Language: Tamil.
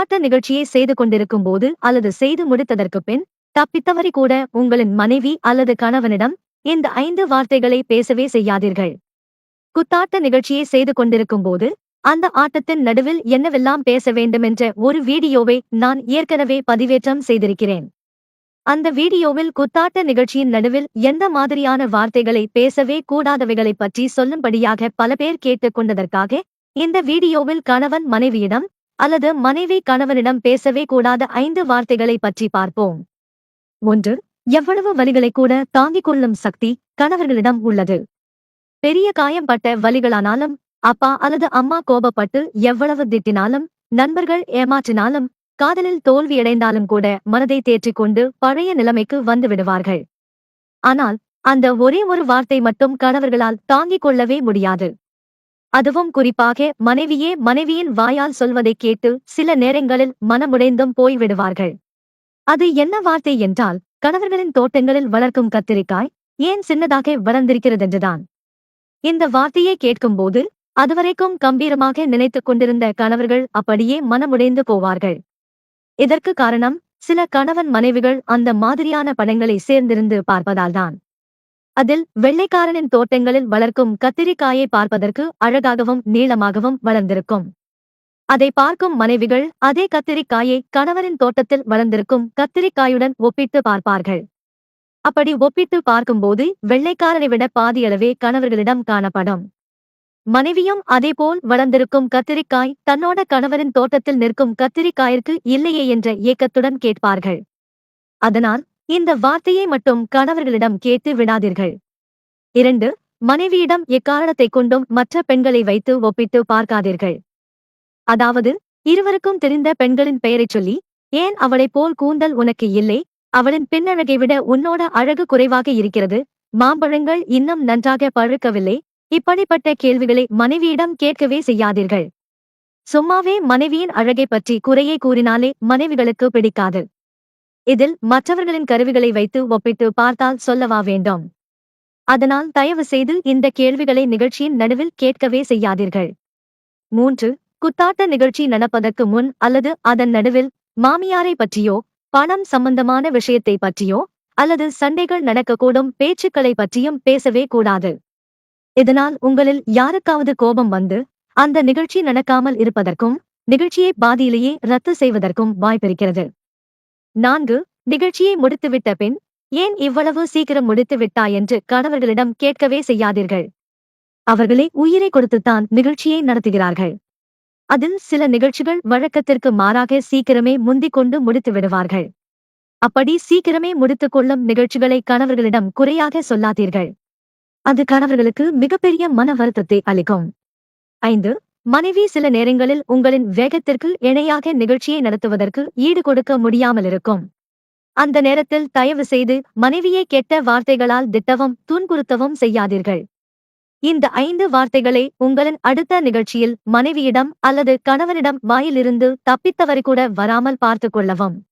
குத்தாட்ட நிகழ்ச்சியை செய்து கொண்டிருக்கும் போது அல்லது செய்து முடித்ததற்கு பின் தப்பித்தவரை கூட உங்களின் மனைவி அல்லது கணவனிடம் இந்த ஐந்து வார்த்தைகளை பேசவே செய்யாதீர்கள். குத்தாட்ட நிகழ்ச்சியை செய்து கொண்டிருக்கும் போது அந்த ஆட்டத்தின் நடுவில் என்னவெல்லாம் பேச வேண்டுமென்ற ஒரு வீடியோவை நான் ஏற்கனவே பதிவேற்றம் செய்திருக்கிறேன். அந்த வீடியோவில் குத்தாட்ட நிகழ்ச்சியின் நடுவில் எந்த மாதிரியான வார்த்தைகளை பேசவே கூடாதவைகளை பற்றி சொல்லும்படியாக பல பேர் கேட்டுக் கொண்டதற்காக இந்த வீடியோவில் கணவன் மனைவியிடம் அல்லது மனைவி கணவனிடம் பேசவே கூடாத ஐந்து வார்த்தைகளை பற்றி பார்ப்போம். ஒன்று எவ்வளவு வலிகளை கூட தாங்கிக் கொள்ளும் சக்தி கணவர்களிடம் உள்ளது. பெரிய காயம்பட்ட வலிகளானாலும் அப்பா அல்லது அம்மா கோபப்பட்டு எவ்வளவு திட்டினாலும் நண்பர்கள் ஏமாற்றினாலும் காதலில் தோல்வியடைந்தாலும் கூட மனதை தேற்றிக் கொண்டு பழைய நிலைமைக்கு வந்து விடுவார்கள். ஆனால் அந்த ஒரே ஒரு வார்த்தை மட்டும் கணவர்களால் தாங்கிக் கொள்ளவே முடியாது. அதுவும் குறிப்பாக மனைவியே மனைவியின் வாயால் சொல்வதைக் கேட்டு சில நேரங்களில் மனமுடைந்தும் போய்விடுவார்கள். அது என்ன வார்த்தை என்றால் கணவர்களின் தோட்டங்களில் வளர்க்கும் கத்திரிக்காய் ஏன் சின்னதாக வளர்ந்திருக்கிறதென்றுதான். இந்த வார்த்தையை கேட்கும்போது அதுவரைக்கும் கம்பீரமாக நினைத்துக் கொண்டிருந்த கணவர்கள் அப்படியே மனமுடைந்து போவார்கள். இதற்கு காரணம் சில கணவன் மனைவிகள் அந்த மாதிரியான படங்களை சேர்ந்திருந்து பார்ப்பதால்தான். அதில் வெள்ளைக்காரனின் தோட்டங்களில் வளர்க்கும் கத்திரிக்காயை பார்ப்பதற்கு அழகாகவும் நீளமாகவும் வளர்ந்திருக்கும். அதை பார்க்கும் மனைவிகள் அதே கத்திரிக்காயை கணவரின் தோட்டத்தில் வளர்ந்திருக்கும் கத்திரிக்காயுடன் ஒப்பிட்டு பார்ப்பார்கள். அப்படி ஒப்பிட்டு பார்க்கும்போது வெள்ளைக்காரனை விட பாதியளவே கணவர்களிடம் காணப்படும். மனைவியும் அதேபோல் வளர்ந்திருக்கும் கத்திரிக்காய் தன்னோட கணவரின் தோட்டத்தில் நிற்கும் கத்திரிக்காயிற்கு இல்லையே என்ற ஏக்கத்துடன் கேட்பார்கள். அதனால் இந்த வார்த்தையை மட்டும் கணவர்களிடம் கேட்டு விடாதீர்கள். இரண்டு மனைவியிடம் எக்காரணத்தைக் கொண்டும் மற்ற பெண்களை வைத்து ஒப்பிட்டு பார்க்காதீர்கள். அதாவது இருவருக்கும் தெரிந்த பெண்களின் பெயரைச் சொல்லி ஏன் அவளைப் போல் கூந்தல் உனக்கு இல்லை? அவளின் பின்னழகை விட உன்னோட அழகு குறைவாக இருக்கிறது. மாம்பழங்கள் இன்னும் நன்றாக பழுக்கவில்லை. இப்படிப்பட்ட கேள்விகளை மனைவியிடம் கேட்கவே செய்யாதீர்கள். சும்மாவே மனைவியின் அழகை பற்றி குறையை கூறினாலே மனைவிகளுக்கு பிடிக்காது. இதில் மற்றவர்களின் கருவிகளை வைத்து ஒப்பிட்டு பார்த்தால் சொல்லவா வேண்டும்? அதனால் தயவு செய்து இந்த கேள்விகளை நிகழ்ச்சியின் நடுவில் கேட்கவே செய்யாதீர்கள். மூன்று குத்தாட்ட நிகழ்ச்சி நடப்பதற்கு முன் அல்லது அதன் நடுவில் மாமியாரை பற்றியோ பணம் சம்பந்தமான விஷயத்தை பற்றியோ அல்லது சண்டைகள் நடக்கக்கூடும் பேச்சுக்களை பற்றியும் பேசவே கூடாது. இதனால் உங்களில் யாருக்காவது கோபம் வந்து அந்த நிகழ்ச்சி நடக்காமல் இருப்பதற்கும் நிகழ்ச்சியை பாதியிலேயே ரத்து செய்வதற்கும் வாய்ப்பிருக்கிறது. நான்கு நிகழ்ச்சியை முடித்துவிட்ட பின் ஏன் இவ்வளவு சீக்கிரம் முடித்து விட்டாய் என்று கணவர்களிடம் கேட்கவே செய்யாதீர்கள். அவர்களே உயிரை கொடுத்துத்தான் நிகழ்ச்சியை நடத்துகிறார்கள். அதில் சில நிகழ்ச்சிகள் வழக்கத்திற்கு மாறாக சீக்கிரமே முந்திக் கொண்டு முடித்து விடுவார்கள் அப்படி சீக்கிரமே முடித்துக் கொள்ளும் நிகழ்ச்சிகளை கணவர்களிடம் குறையாக சொல்லாதீர்கள். அது கணவர்களுக்கு மிகப்பெரிய மன வருத்தத்தை அளிக்கும். ஐந்து மனைவி சில நேரங்களில் உங்களின் வேகத்திற்கு இணையாக நிகழ்ச்சியை நடத்துவதற்கு ஈடு கொடுக்க முடியாமல் இருக்கும். அந்த நேரத்தில் தயவு செய்து மனைவியை கெட்ட வார்த்தைகளால் திட்டவும் துன்புறுத்தவும் செய்யாதீர்கள். இந்த ஐந்து வார்த்தைகளை உங்களின் அடுத்த நிகழ்ச்சியில் மனைவியிடம் அல்லது கணவனிடம் வாயிலிருந்து தப்பித்தவரை கூட வராமல் பார்த்துக் கொள்ளவும்.